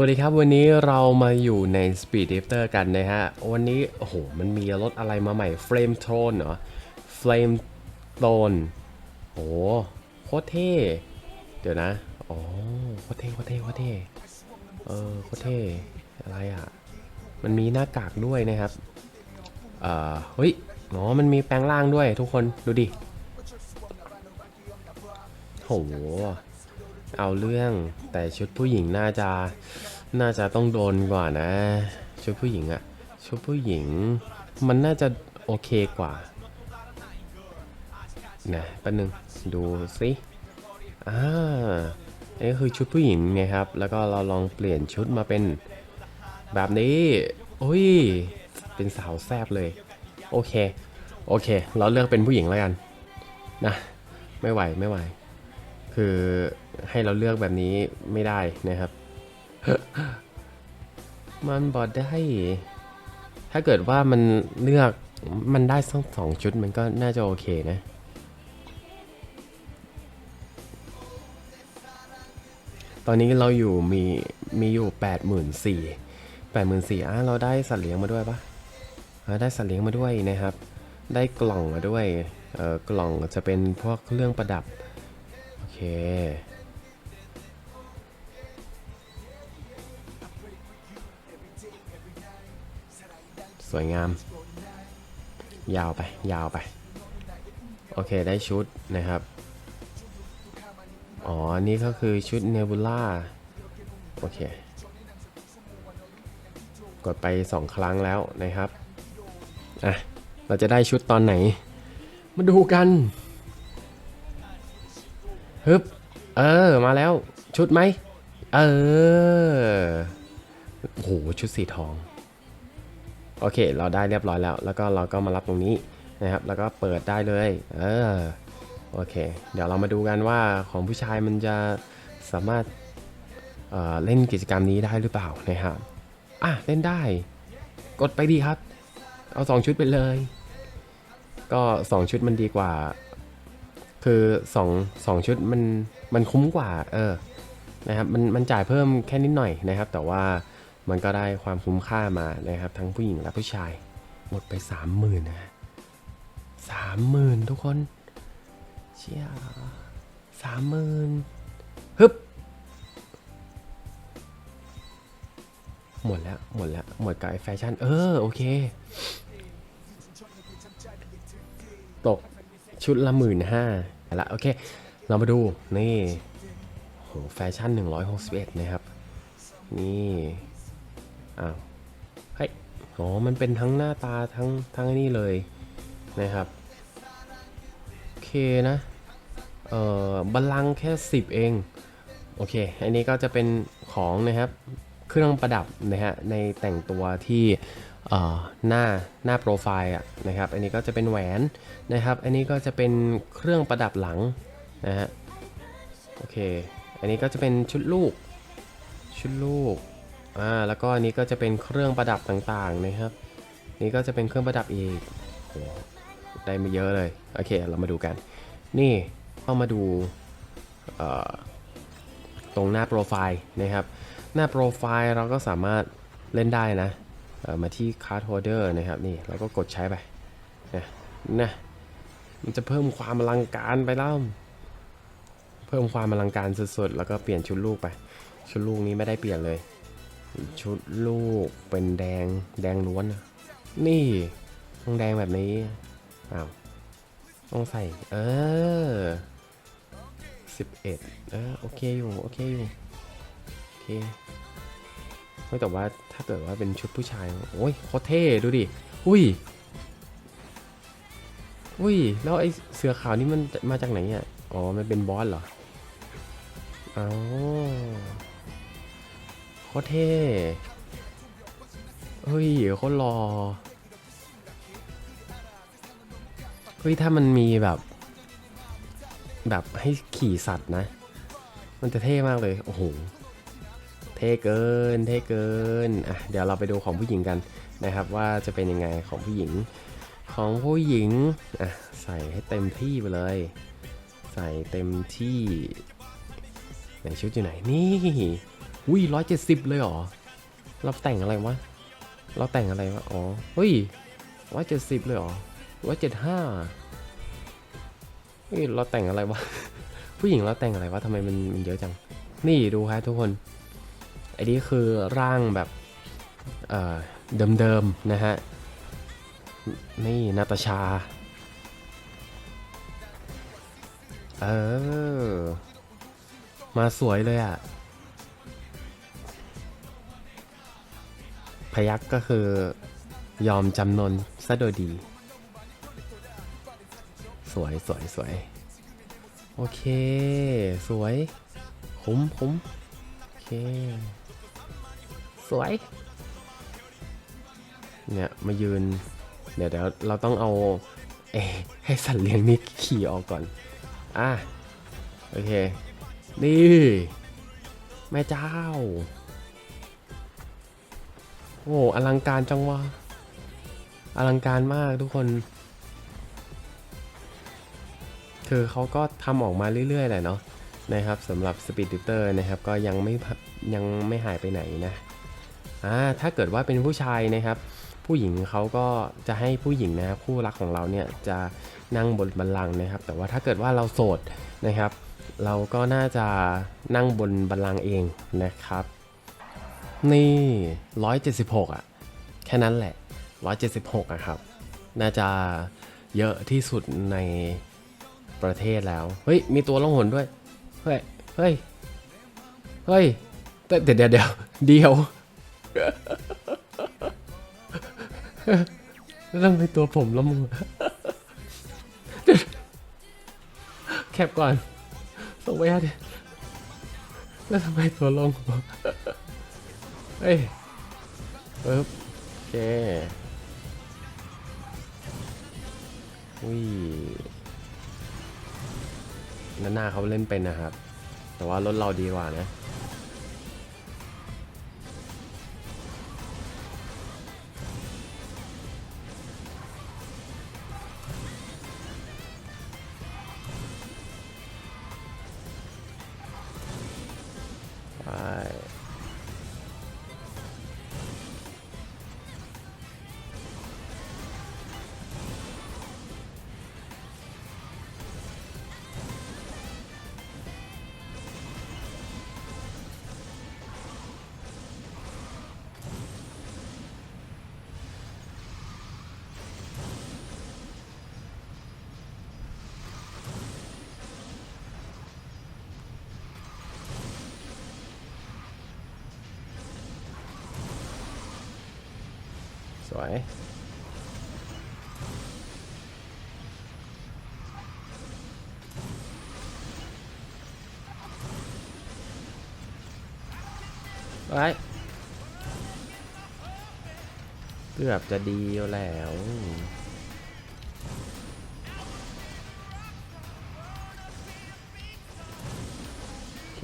วัสดีครับ วันนี้เรามาอยู่ใน Speed Drifter กันนะฮะ วันนี้ โอ้โห มันมีรถอะไรมาใหม่ Flame Throne เหรอ Flame Throne โอ้โคตรเท่ เดี๋ยวนะอ๋อโคตรเท่โคตรเท่โคตรเท่เออโคตรเท่อะไรอะ มันมีหน้ากากด้วยนะครับเอ่อเฮ้ยอ๋อมันมีแปลงร่างด้วยทุกคนดูดิโห เอาเรื่องแต่ชุดผู้หญิงน่าจะน่าจะต้องโดนกว่านะ ชุดผู้หญิงอะชุดผู้หญิง มันน่าจะโอเคกว่านะแป๊บนึงดูสิอ่าอันนี้คือชุดผู้หญิงไงครับ แล้วก็เราลองเปลี่ยนชุดมาเป็นแบบนี้โอ้ยเป็นสาวแซบเลย โอเค โอเค เราเลือกเป็นผู้หญิงแล้วกันนะ ไม่ไหวไม่ไหว คือให้เราเลือกแบบนี้ไม่ได้นะครับ มันบอดได้ ถ้าเกิดว่ามันเลือกมันได้ทั้งสองชุดมันก็น่าจะโอเคนะตอนนี้เราอยู่มีมีอยู่แปดหมื่นสี่แปดหมื่นสี่อะเราได้สัตว์เลี้ยงมาด้วยปะได้สัตว์เลี้ยงมาด้วยนะครับ ได้กล่องมาด้วยเออกล่องจะเป็นพวกเครื่องประดับ เค สวยงาม ยาวไป ยาวไป โอเค ได้ชุดนะครับ อ๋อ นี่ก็คือชุดเนบูล่า โอเค กดไปสองครั้งแล้วนะครับ อะ เราจะได้ชุดตอนไหน มาดูกัน ฮึบ เออ มาแล้ว ชุดไหม เออ โอ้โห ชุดสีทอง โอเค เราได้เรียบร้อยแล้ว แล้วก็เราก็มารับตรงนี้นะครับ แล้วก็เปิดได้เลย เออ โอเค เดี๋ยวเรามาดูกันว่าของผู้ชายมันจะสามารถเออเล่นกิจกรรมนี้ได้หรือเปล่านะครับ อะ เล่นได้ กดไปดีครับ เอาสองชุดไปเลย ก็สองชุดมันดีกว่า คือสองสองชุดมันมันคุ้มกว่า เออนะครับมันมันจ่ายเพิ่มแค่นิดหน่อยนะครับ แต่ว่ามันก็ได้ความคุ้มค่ามานะครับ ทั้งผู้หญิงและผู้ชาย หมดไปสามหมื่นนะสามหมื่นทุกคน เชี่ยสามหมื่นฮึบหมดแล้วหมดแล้วหมดกับไอแฟชั่น เออ โอเค ตก ชุดละหมื่นห้าละโอเค เรามาดู นี่โหแฟชั่น 161 นะครับ นี่ อ้าวเฮ้ยอ๋อมันเป็นทั้งหน้าตาทั้งทั้งนี่เลยนะครับ โอเคนะ เอ่อบัลลังแค่ 10 เอง โอเค อันนี้ก็จะเป็นของนะครับ เครื่องประดับนะฮะในแต่งตัวที่ หน้าหน้าโปรไฟล์อะนะครับ อันนี้ก็จะเป็นแหวนนะครับ อันนี้ก็จะเป็นเครื่องประดับหลังนะฮะโอเค อันนี้ก็จะเป็นชุดลูก ชุดลูกอ่าแล้วก็อันนี้ก็จะเป็นเครื่องประดับต่างๆนะครับ นี่ก็จะเป็นเครื่องประดับอีกโหได้มาเยอะเลยโอเคเรามาดูกัน นี่เข้ามาดูตรงหน้าโปรไฟล์นะครับ หน้าโปรไฟล์เราก็สามารถเล่นได้นะ มาที่ card holder นะครับนี่เราก็กดใช้ไปนะนะมันจะเพิ่มความอลังการไปแล้วเพิ่มความอลังการสุดๆ แล้วก็เปลี่ยนชุดลูกไป ชุดลูกนี้ไม่ได้เปลี่ยนเลย ชุดลูกเป็นแดงแดงล้วน นี่ต้องแดงแบบนี้อ้าวต้องใส่ เออสิบเอ็ดเออโอเคอยู่ โอเคอยู่ โอเค ไม่แต่ว่าถ้าเกิดว่าเป็นชุดผู้ชาย โอ้ยโคตรเท่ดูดิ อุ้ย อุ้ย แล้วไอ้เสือขาวนี่มันมาจากไหนอะ อ๋อ มันเป็นบอสเหรออ๋อโคตรเท่เฮ้ยโคตรรอเฮ้ย ถ้ามันมีแบบ แบบให้ขี่สัตว์นะ มันจะเท่มากเลย โอ้โห เท่เกิน เท่เกิน อะ เดี๋ยวเราไปดูของผู้หญิงกันนะครับว่าจะเป็นยังไงของผู้หญิง ของผู้หญิง อะ ใส่ให้เต็มที่ไปเลย ใส่เต็มที่ไหนชุดอยู่ไหน นี่อุ้ยร้อยเจ็ดสิบเลยเหรอ เราแต่งอะไรวะ เราแต่งอะไรวะ อ๋อ เฮ้ยร้อยเจ็ดสิบเลยเหรอร้อยเจ็ดห้าเฮ้ย เราแต่งอะไรวะ ผู้หญิงเราแต่งอะไรวะทำไมมันมันเยอะจัง นี่ดูฮะทุกคน อ้นี่คือร่างแบบเเดิมๆนะฮะ นี่นาตาชา เออ มาสวยเลยอะ่ะ พยักก็คือยอมจำนนซะโดยดี สวยสวยสวย โอเค สวย คุ้มคุ้มโอเค สวย เนี่ยมายืน เดี๋ยวเดี๋ยวเราต้องเอาเอให้สัตว์เลี้ยงนี่ขี่ออกก่อน อะ โอเค นี่ แม่เจ้า โอ้อลังการจังวะอลังการมากทุกคน คือเขาก็ทำออกมาเรื่อยๆแหละเนาะนะครับสำหรับ Speed Tutor นะครับ ก็ยังไม่ยังไม่หายไปไหนนะ อ่าถ้าเกิดว่าเป็นผู้ชายนะครับ ผู้หญิงเขาก็จะให้ผู้หญิงนะครับคู่รักของเราเนี่ยจะนั่งบนบัลลังก์นะครับ แต่ว่าถ้าเกิดว่าเราโสดนะครับ เราก็น่าจะนั่งบนบัลลังก์เองนะครับ นี่ 176อะแค่นั้นแหละ 176อะครับ น่าจะเยอะที่สุดในประเทศแล้ว เฮ้ย มีตัวล่องหนด้วย เฮ้ย เฮ้ย เฮ้ยแต่เดี๋ยวเดี๋ยวเดี๋ยวเดียว แล้วทำไมตัวผมละมือแคปก่อนส่งไปให้ดิแล้วทำไมตัวลงเฮ้ยปึ๊บโอเคอุ้ยนั่นหน้าเขาเล่นเป็นนะครับ แต่ว่ารถเราดีกว่านะ วยไปเกือบจะดีแล้วโอเค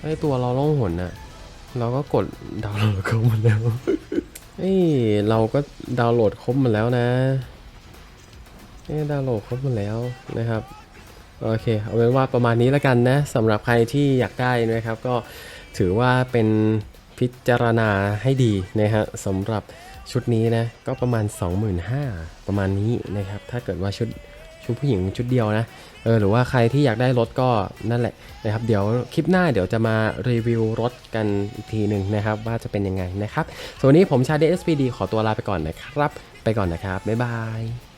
ไอตัวเราล่องหนน่ะ เราก็กดดาวน์โหลดครบหมดแล้วเฮ้ยเราก็ดาวน์โหลดครบหมดแล้วนะเอ้ยดาวน์โหลดครบหมดแล้วนะครับโอเคเอาเป็นว่าประมาณนี้แล้วกันนะสำหรับใครที่อยากได้นะครับ ก็ถือว่าเป็นพิจารณาให้ดีนะฮะสำหรับชุดนี้นะก็ประมาณ 25,000ประมาณนี้นะครับ ถ้าเกิดว่าชุด ชุดผู้หญิงชุดเดียวนะเออหรือว่าใครที่อยากได้รถก็นั่นแหละนะครับเดี๋ยวคลิปหน้าเดี๋ยวจะมารีวิวรถกันอีกทีหนึ่งนะครับ ว่าจะเป็นยังไงนะครับส่วนนี้ผมชาเดสพีดีขอตัวลาไปก่อนนะครับ ไปก่อนนะครับ บ๊ายบาย